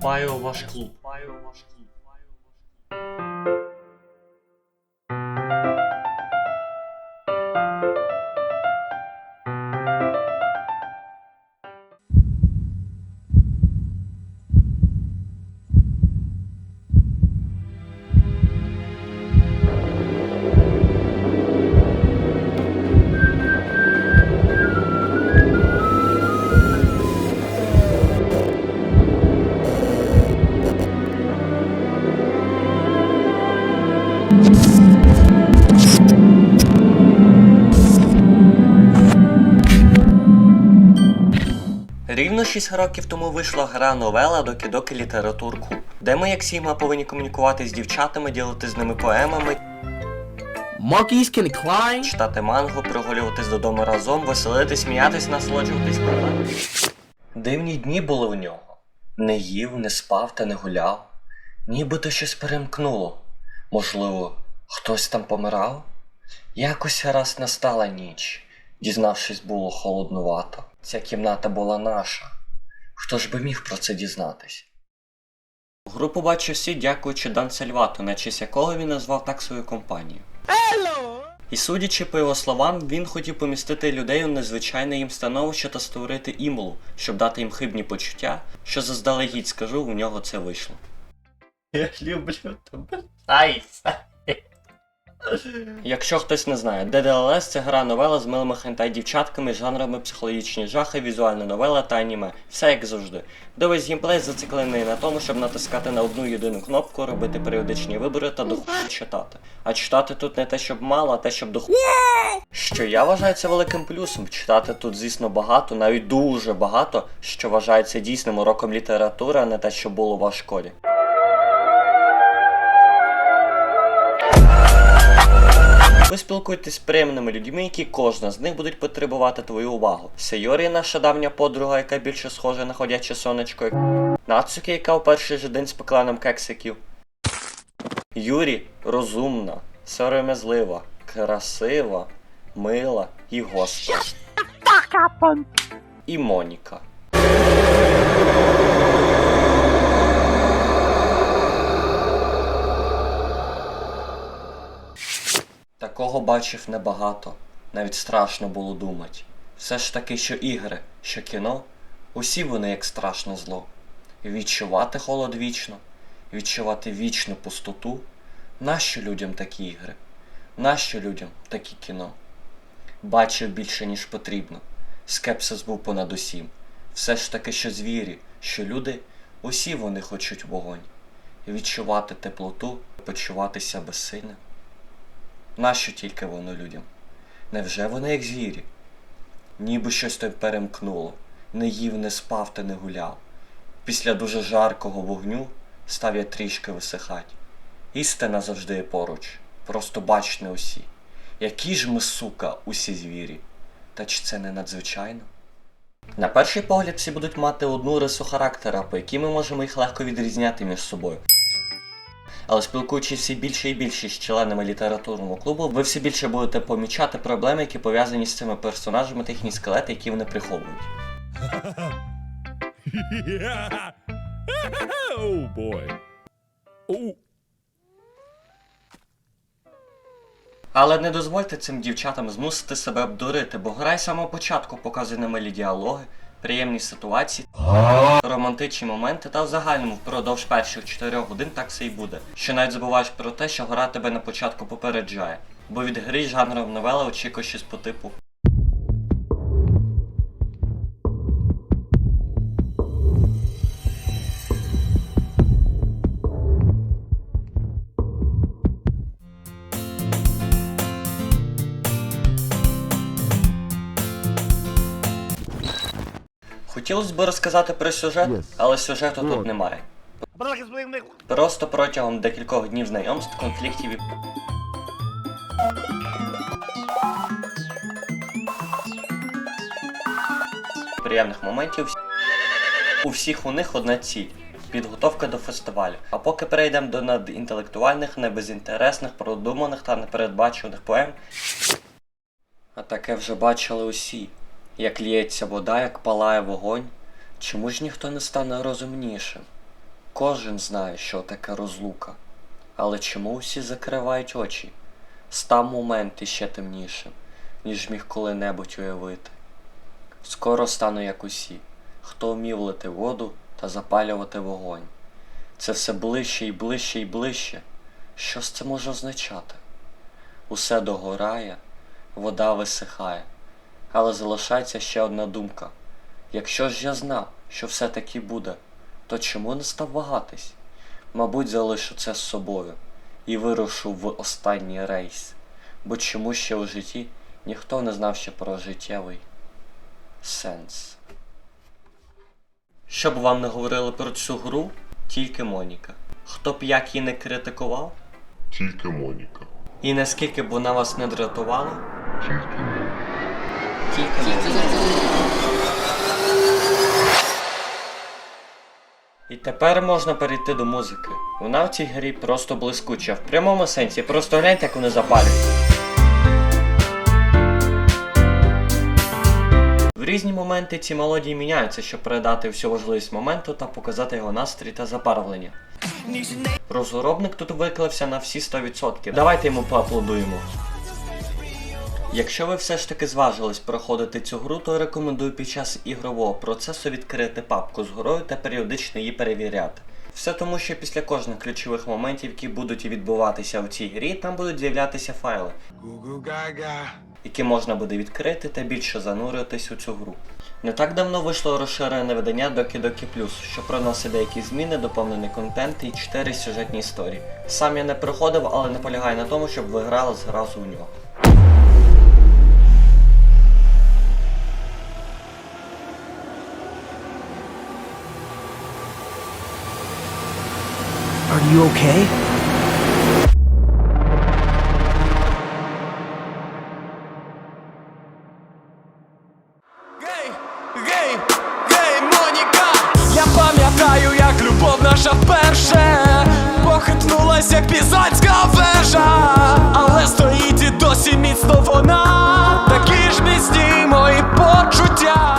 вступаю ваш клуб. Рівно 6 років тому вийшла гра новела до кідоки літературку, де ми, як Сігма, повинні комунікувати з дівчатами, ділити з ними поемами, Monkeys can climb. читати мангу, прогулюватись додому разом, веселитись, сміятись, насолоджуватись. Дивні дні були у нього. Не їв, не спав та не гуляв. Нібито щось перемкнуло. Можливо, хтось там помирав? Якось раз настала ніч. Дізнавшись, було холоднувато. Ця кімната була наша. Хто ж би міг про це дізнатись? Групу бачив всі, дякуючи Дан Сальвату, на честь якого він назвав так свою компанію. І судячи по його словам, він хотів помістити людей у незвичайне їм становище та створити імулу, щоб дати їм хибні почуття, що заздалегідь скажу, у нього це вийшло. Я люблю тебе. Айса. Якщо хтось не знає, DDLS це гра новела з милими хентай дівчатками, жанрами психологічні жахи, візуальна новела та аніме. Все як завжди. Де весь геймплей зациклений на тому, щоб натискати на одну єдину кнопку, робити періодичні вибори та дохуя читати. А читати тут не те, щоб мало, а те, щоб дохуя. Що я вважаю це великим плюсом. Читати тут, звісно, багато, навіть дуже багато, що вважається дійсним уроком літератури, а не те, що було в школі. Ви спілкуєтесь з приємними людьми, які кожна з них будуть потребувати твою увагу. Сейорі наша давня подруга, яка більше схожа на ходяче сонечко. Нацуки, яка у перший же день спекла нам кексиків. Юрі розумна, сором'язлива, красива, мила і гостра. І Моніка. Такого бачив небагато, навіть страшно було думати. Все ж таки, що ігри, що кіно, усі вони як страшне зло. Відчувати холод вічно, відчувати вічну пустоту. Нащо людям такі ігри? Нащо людям такі кіно? Бачив більше, ніж потрібно. Скепсис був понад усім. Все ж таки, що звірі, що люди, усі вони хочуть вогонь. Відчувати теплоту, почуватися безсильним. Нащо тільки воно людям? Невже вони як звірі? Ніби щось той перемкнуло, не їв, не спав та не гуляв. Після дуже жаркого вогню став я трішки висихать. Істина завжди є поруч, просто бач не усі. Які ж ми, сука, усі звірі? Та чи це не надзвичайно? На перший погляд всі будуть мати одну рису характера, по якій ми можемо їх легко відрізняти між собою. Але спілкуючись все більше і більше з членами літературного клубу, ви все більше будете помічати проблеми, які пов'язані з цими персонажами та їхні скелети, які вони приховують. oh boy. Oh. Але не дозвольте цим дівчатам змусити себе обдурити, бо гра й самого початку показує немилі діалоги, приємні ситуації, романтичні моменти та в загальному впродовж перших 4 годин так все і буде. Що навіть забуваєш про те, що гора тебе на початку попереджає, бо від гри жанром новела очікує щось по типу. Хотілося б розказати про сюжет, але сюжету тут немає. Просто протягом декількох днів знайомств, конфліктів і. Приємних моментів. У всіх у них одна ціль підготовка до фестивалю. А поки перейдемо до надінтелектуальних, небезінтересних, продуманих та непередбачуваних поем. А таке вже бачили усі. Як ліється вода, як палає вогонь. Чому ж ніхто не стане розумнішим? Кожен знає, що таке розлука. Але чому всі закривають очі? Став момент іще темнішим, ніж міг коли-небудь уявити. Скоро стану як усі, хто вмів лити воду та запалювати вогонь. Це все ближче і ближче і ближче. Що ж це може означати? Усе догорає, вода висихає, але залишається ще одна думка. Якщо ж я знав, що все таки буде, то чому не став вагатись? Мабуть, залишу це з собою і вирушу в останній рейс, бо чому ще у житті ніхто не знав ще про життєвий сенс. Щоб вам не говорили про цю гру, тільки Моніка. Хто б як її не критикував, Тільки Моніка. і наскільки б вона вас не дратувала, Тільки Моніка. І тепер можна перейти до музики. Вона в цій грі просто блискуча, в прямому сенсі, просто гляньте, як вони запалюють. В різні моменти ці мелодії міняються, щоб передати всю важливість моменту та показати його настрій та забарвлення. Розробник тут виклився на всі 100%. Давайте йому поаплодуємо. Якщо ви все ж таки зважились проходити цю гру, то рекомендую під час ігрового процесу відкрити папку з грою та періодично її перевіряти. Все тому, що після кожних ключових моментів, які будуть відбуватися в цій грі, там будуть з'являтися файли, які можна буде відкрити та більше зануритись у цю гру. Не так давно вийшло розширене видання Doki Doki Plus, що приносить деякі зміни, доповнений контент і 4 сюжетні історії. Сам я не проходив, але наполягаю на тому, щоб ви грали зразу у нього. Are you okay? Гей, гей, гей, Моніка! Я пам'ятаю, як любов наша перше Похитнулася, як пізацька вежа, але стоїть і досі міцно вона, такі ж міцні мої почуття.